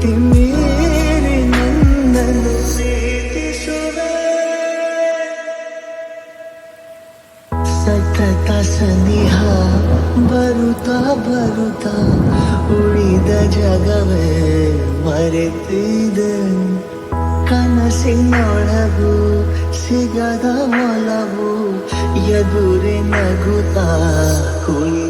ಪ್ರೀತಿ ಮೀರಿ ನನ್ನನ್ನು ಸತತ ಸನಿಹ ಬರುತ್ತಾ ಬರುತ್ತಾ ಉಳಿದ ಜಗವೇ ಮರೆತಿದೆ ಕನಸಿನೊಳಗೂ ಸಿಗದ ಮೊಲವು ಎದುರೆ ನಗುತ್ತಾ ಕುಳಿ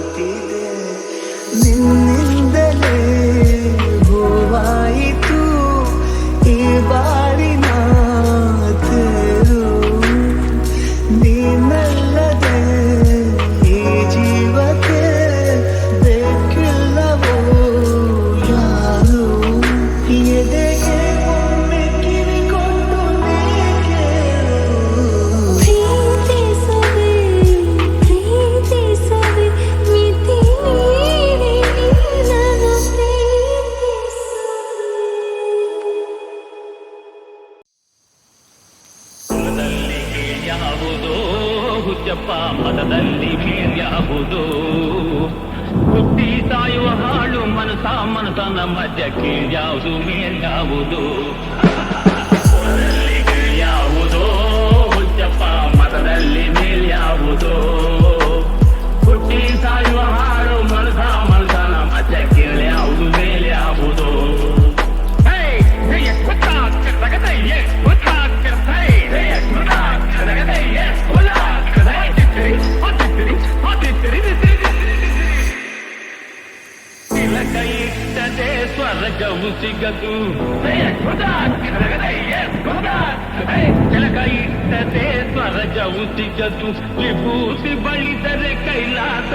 ಯಾವುದು ಹುಚ್ಚಪ್ಪ ಮತದಲ್ಲಿ ಮೇಲ್ ಯಾವುದು ಹುಟ್ಟಿ ಸಾಯುವ ಹಾಳು ಮನಸ ಮನಸನ ಮಧ್ಯ ಯಾವುದು ಮೇಲ್ ಯಾವುದು ಯಾವುದೋ ಹುಚ್ಚಪ್ಪ ಮತದಲ್ಲಿ ಮೇಲ್ಯಾವುದೋ ಹುಟ್ಟಿ ಸಾಯುವ కరగవు సిగదు ತ್ವರಜವು ಸಿಗದು ವಿಭೂತಿ ಬಳಿದರೆ ಕೈಲಾಸ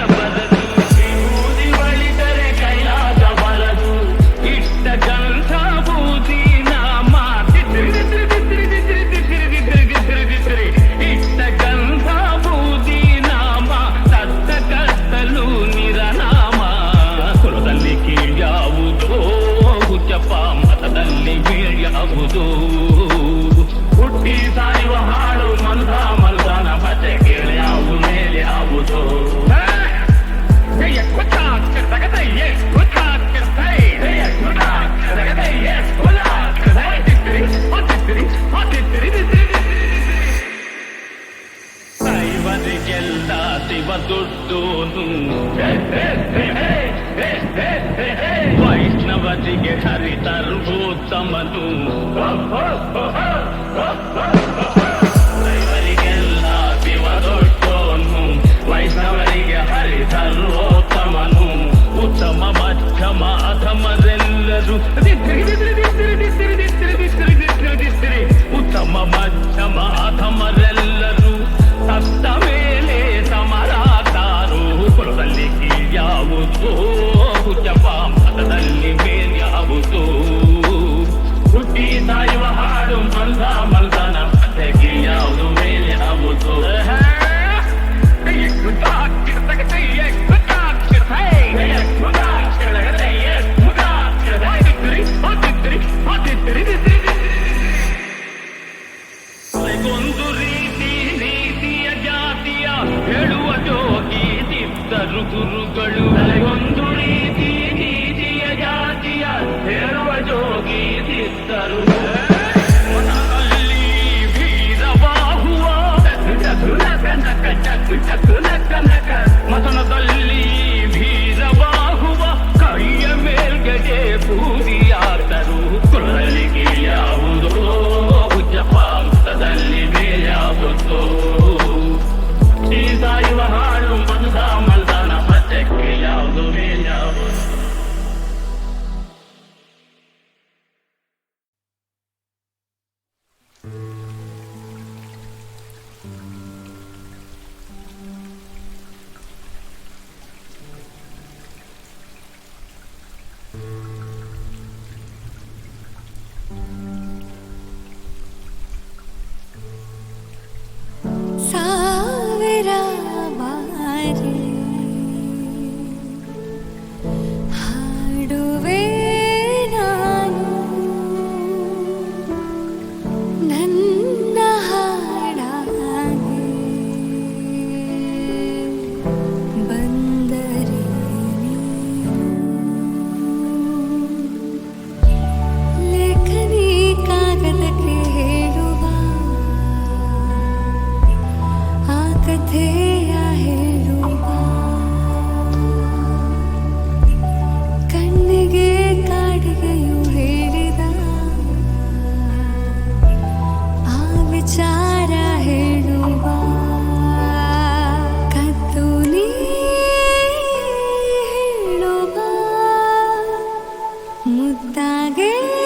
লাগে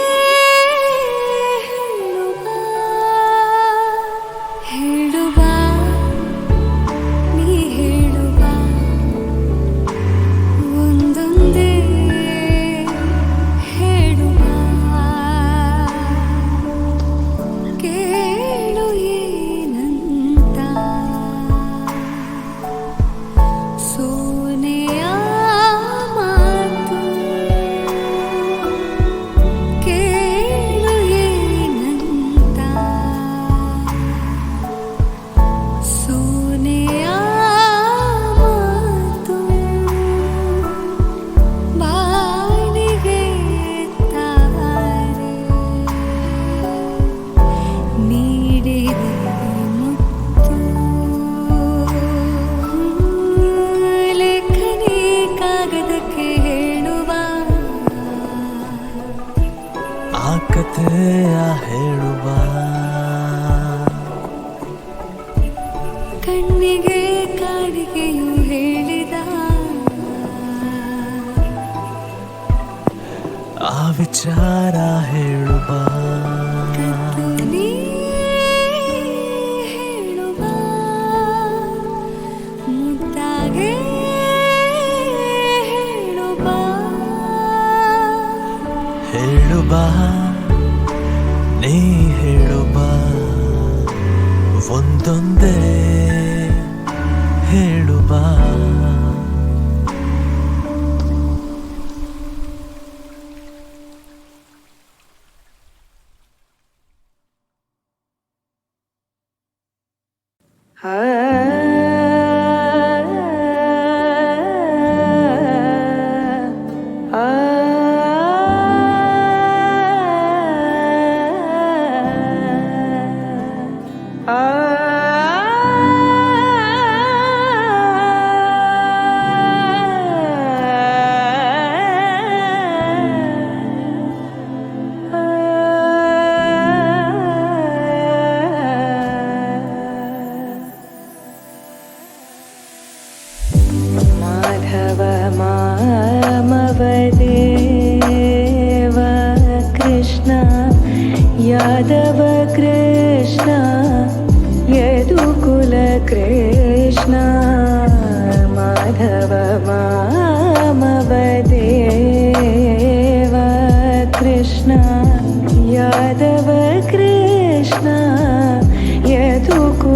Hey.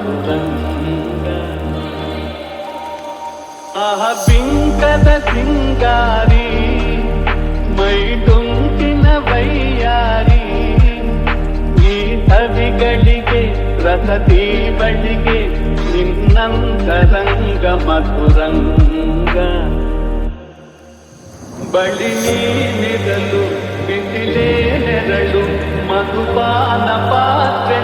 ನಿನ್ನಂತರಂಗ ಮಧುರಂಗ ಆಹ ಬಿಂಕದ ಸಿಂಗಾರಿ ಮೈಟೊಂಕಿನ ವೈಯಾರಿ ಈ ಸವಿಗಳಿಗೆ ರಸದಿ ಬಳಿಗೆ ನಿನ್ನಂತರಂಗ ಮಧುರಂಗ ಬಳಿ ನೀನಿರಲು ಬಿಸಿಲೇ ನೆರಳು ಮಧುಪಾನ ಪಾತ್ರೆ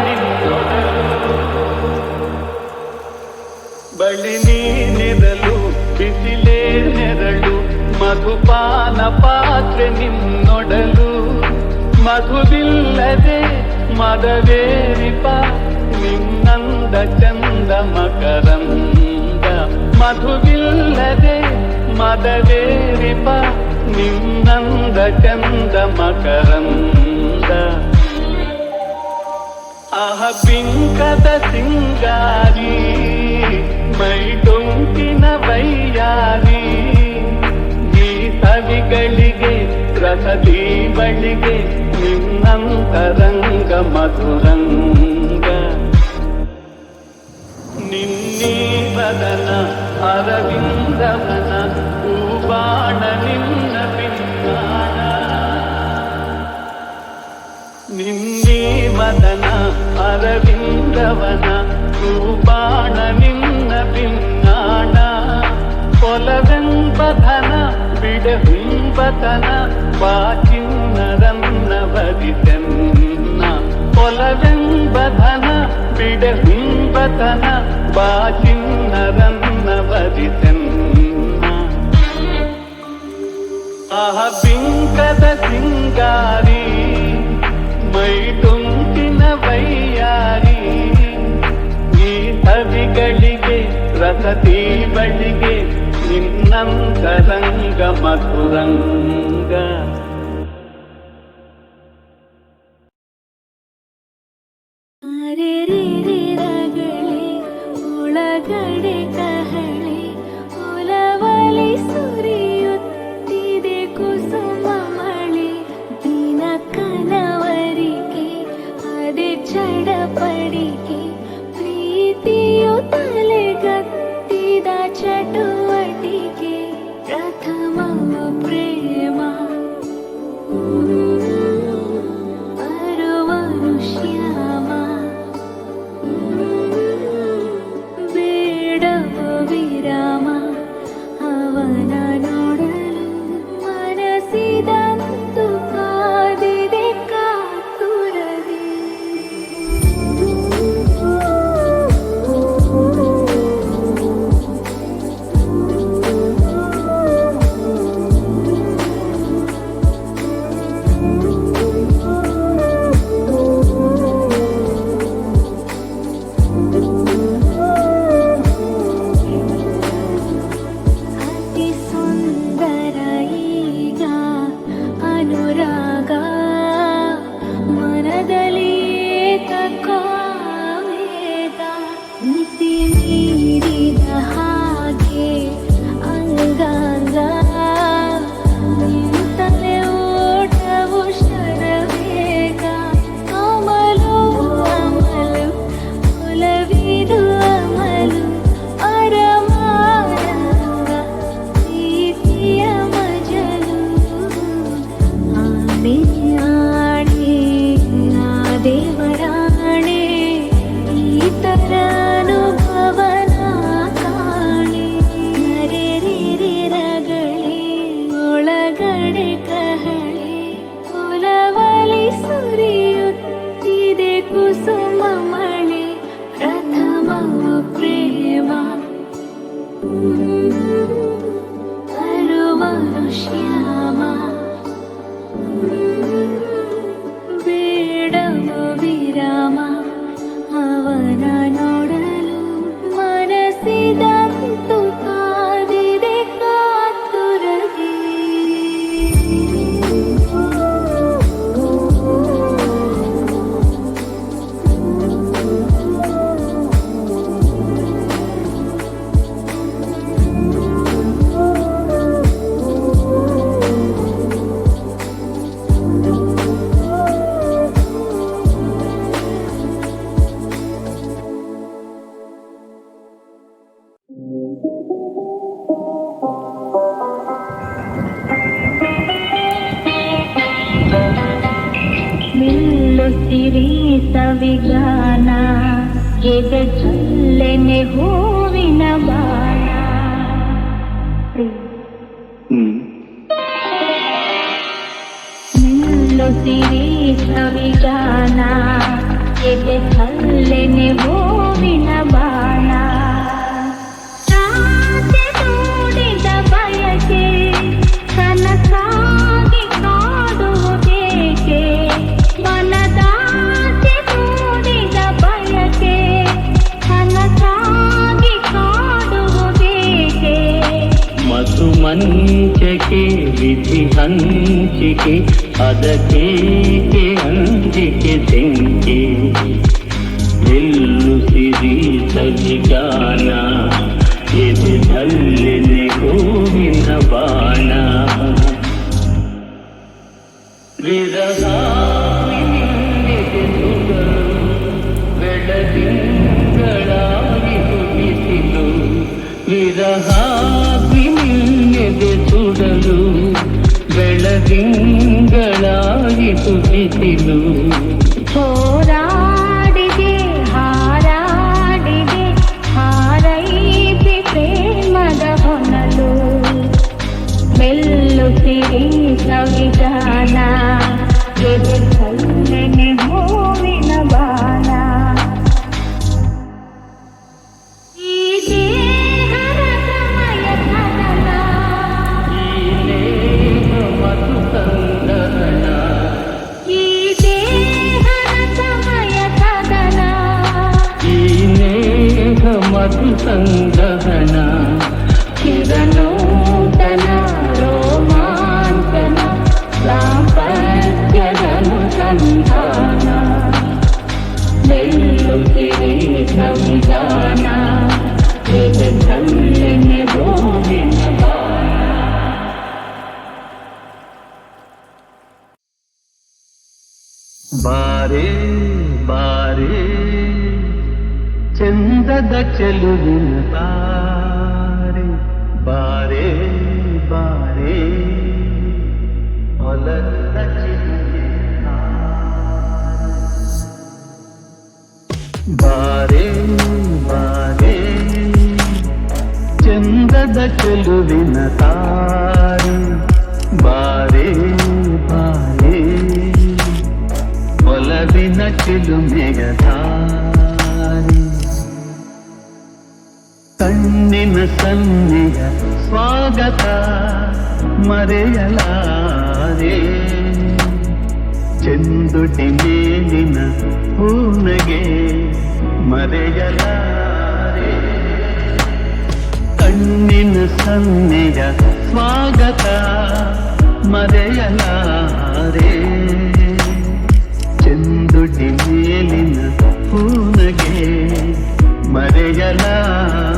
ಬಳಿ ನೆದಲು ಬಿಸಿಲೇ ನೆರಳು. ಮಧುಪಾನ ಪಾತ್ರೆ ನಿನ್ನೊಡಲು. ಮಧುವಿಲ್ಲದೆ ಮದವೇರಿಪ ನಿನ್ನಂದ ಚಂದ ಮಕರಂದ. ಮಧುವಿಲ್ಲದೆ ಮದವೇರಿಪ ನಿನ್ನಂದ ಚಂದ ಮಕರಂದ. ಅಹ ಬಿಂಕದ ಸಿಂಗಾರಿ. ಮೈಡೊಂಕಿನ ವೈಯಾರಿ ಈ ಸವಿಗಳಿಗೆ ರಸದಿ ಬಳಿಗೆ ನಿನ್ನಂತರಂಗ ಮಧುರಂಗ ನಿನ್ನೀ ಬದನ ಅರವಿಂದವನ ಹೂಬಾಣ ನಿನ್ನ ಪಿನ್ನಾಣ ನಿನ್ನೀ ಮದನ ಅರವಿಂದವನ ಹೂಬಾಣ ನಿನ್ನ ಪಿನ್ನಾಣ ಕೊಲವೆಂಬಧನ ಬಿಡಹುಂಬತನ ಬಾಚಿನ್ನರನ್ನ ಬರಿತೆನ್ನ ಕೊಲವೆಂಬಧನ ಬಿಡಹುಂಬತನ ಬಾಚಿನ್ನರನ್ನ ಬರಿತೆನ್ನ ಆಹ ಬಿಂಕದ ಸಿಂಗಾರಿ ಮೈಟುಂಟಿನ ವೈಯಾರಿ ಈ ಸವಿಗಳಿಗೆ ರಸತಿ ಬಳಿಗೆ म् कलङ्गमधुरङ्ग जाना ये खल लेने वो भी ना ಸಿದ್ಧಿ ಹಂಚಿಕೆ ಅದಕ್ಕೆ ಹಂಚಿಕೆ ತೆಂಕೆ ಎಲ್ಲು ಸಿರಿ ಸಜಿಗಾನ ಎದೆ ಧಲ್ಲಿನೆ ಗೋವಿನ ಬಾಣ चली ಕಣ್ಣಿನ ಸನ್ನಿಯ ಸ್ವಾಗತ ಮರೆಯಲಾರೆ. ಚೆಂದುಟಿ ಮೇಲಿನ ಪೂನಗೆ ಮರೆಯಲಾರೆ. ಕಣ್ಣಿನ ಸನ್ನಿಯ ಸ್ವಾಗತ ಮರೆಯಲಾರೆ. ಚೆಂದುಟಿ ಮೇಲಿನ ಪೂನಗೆ ಮರೆಯಲಾರೆ.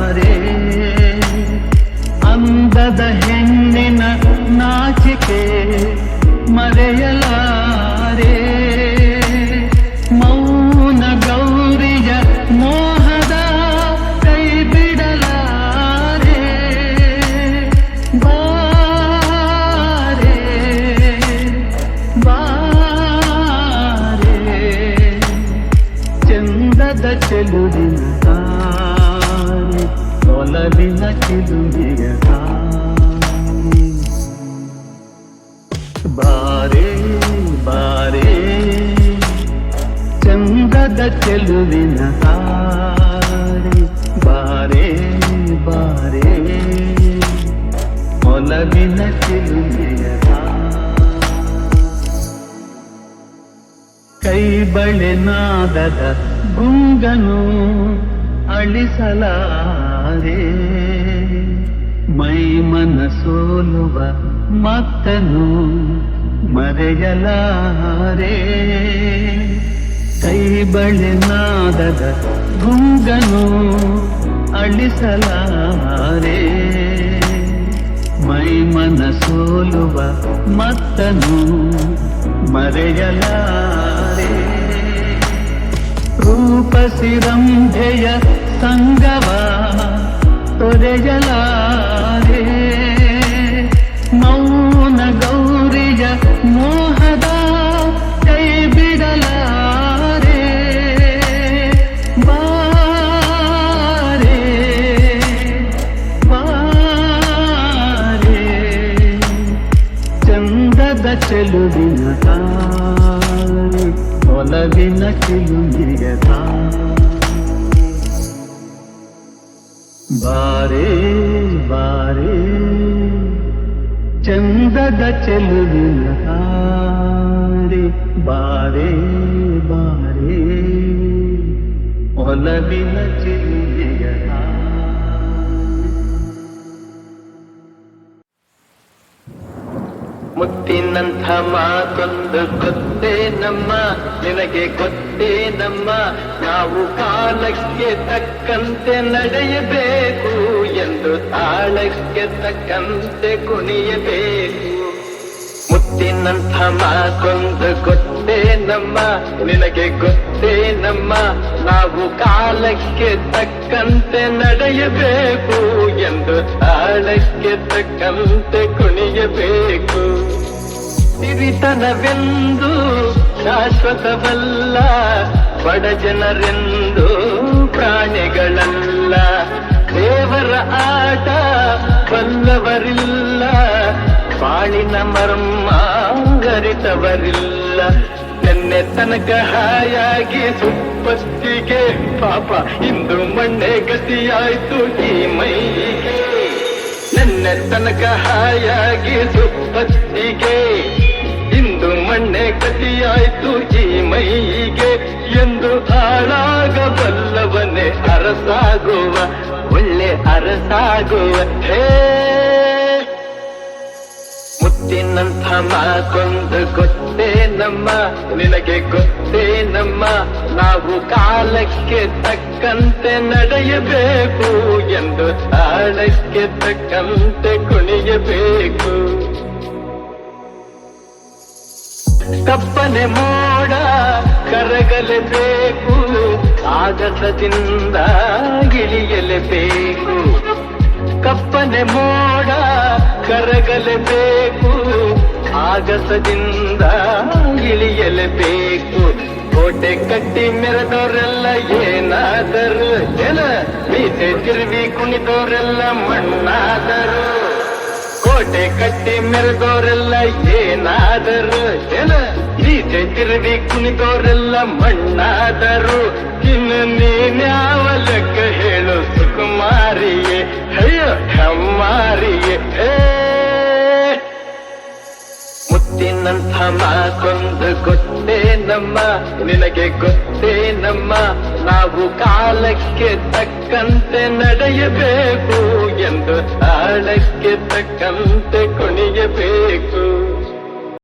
ಅಂದದ ಹೆಣ್ಣಿನ ನಾಚಿಕೆ ಮರೆಯಲಾರೆ ಕೈ ಬಳೆ ನಾದದ ಗುಂಗನು ಅಳಿಸಲಾರೆ. ಮೈ ಮನ ಸೋಲುವ ಮತ್ತನು ಮರೆಯಲಾರೆ. ರೂಪಸಿರಂಭೆಯ ಸಂಗವ ತೊರೆಯಲಾರೆ. ಒಲವಿನ ಚಿಲುಮೆಯ ಬಾರೆ ಬಾರೆ ಚಂದದ ಚೆಲುವಿನ ತಾರೆ ಬಾರೆ ಬಾರೆ ಒಲವಿನ ಚಿಲುಮೆಯ ಮುತ್ತಿನಂಥ ಮಾತೊಂದು ಗೊತ್ತೇ ನಮ್ಮ. ನಿನಗೆ ಗೊತ್ತೇ ನಮ್ಮ. ನಾವು ಕಾಲಕ್ಕೆ ತಕ್ಕಂತೆ ನಡೆಯಬೇಕು ಎಂದು ತಾಳಕ್ಕೆ ತಕ್ಕಂತೆ ಕುಣಿಯಬೇಕು. ಮುತ್ತಿನಂಥ ಮಾತೊಂದು ಗೊತ್ತೇ ನಮ್ಮ. ನಿನಗೆ ಗೊತ್ತೇ ನಮ್ಮ. ನಾವು ಕಾಲಕ್ಕೆ ತಕ್ಕಂತೆ ನಡೆಯಬೇಕು ಎಂದು ತಾಳಕ್ಕೆ ತಕ್ಕಂತೆ ಕುಣಿಯಬೇಕು. ಸಿರಿತನವೆಂದು ಶಾಶ್ವತವಲ್ಲ, ಬಡ ಜನರೆಂದು ಪ್ರಾಣಿಗಳಲ್ಲ. ದೇವರ ಆಟ ಬಲ್ಲವರಿಲ್ಲ ಬಾಳಿನ ಮರ್ಮ ಗರಿತವರಿಲ್ಲ ನಿನ್ನೆ ತನಕ ಹಾಯಾಗಿ ಸುಪ್ಪಸ್ತಿಗೆ ಪಾಪ. ಇಂದು ಮಣ್ಣೆ ಗತಿಯಾಯ್ತು ಈ ಮೈಗೆ. ನಿನ್ನೆ ತನಕ ಹಾಯಾಗಿ ಸುಪ್ಪಸ್ತಿಗೆ ಇಂದು ಮಣ್ಣೆ ಗತಿಯಾಯ್ತು ಈ ಮೈಗೆ. ಎಂದು ಹಾಳಾಗಬಲ್ಲವನೇ ಅರಸಾಗುವ, ಒಳ್ಳೆ ಅರಸಾಗುವ. ಹೇ ಮುತ್ತಿನಂಥ ಮಾತೊಂದು ಗೊತ್ತೇ ನಮ್ಮ, ನಿನಗೆ ಗೊತ್ತೇ ನಮ್ಮ. ನಾವು ಕಾಲಕ್ಕೆ ತಕ್ಕಂತೆ ನಡೆಯಬೇಕು ಎಂದು ತಾಳಕ್ಕೆ ತಕ್ಕಂತೆ ಕುಣಿಯಬೇಕು. ಕಪ್ಪನೆ ಮೋಡ ಕರಗಲೇಬೇಕು ಆಗಸದಿಂದ ಇಳಿಯಲೇಬೇಕು. ಕಪ್ಪನೆ ಮೋಡ ಕರಗಲೇಬೇಕು. ಆಗಸದಿಂದ ಇಳಿಯಲೇಬೇಕು ಕೋಟೆ ಕಟ್ಟಿ ಮೆರೆದವರೆಲ್ಲ ಏನಾದರು? ಜನ ಮೀಸೆ ತಿರುವಿ ಕುಣಿದವರೆಲ್ಲ ಮಣ್ಣಾದರು. ಕೋಟೆ ಕಟ್ಟಿ ಮೆರೆದವರೆಲ್ಲ ಏನಾದರು? ಜನ ಮೀಸೆ ತಿರುವಿ ಕುಣಿದವರೆಲ್ಲ ಮಣ್ಣಾದರು. ಇನ್ನು ನೀನ್ಯಾವ ಲೆಕ್ಕ ಹೇಳು ಸುಕುಮಾರಿಯೇ? ಅಯ್ಯೋ, ಹಮ್ಮಾರಿಯೇ. ಮುತ್ತಿನಂಥ ಮಾತೊಂದು ಗೊತ್ತೇ ನಮ್ಮ ನಿನಗೆ ಗೊತ್ತೇ ನಮ್ಮ ನಾವು ಕಾಲಕ್ಕೆ ತಕ್ಕಂತೆ ನಡೆಯಬೇಕು ಎಂದು ತಾಳಕ್ಕೆ ತಕ್ಕಂತೆ ಕುಣಿಯಬೇಕು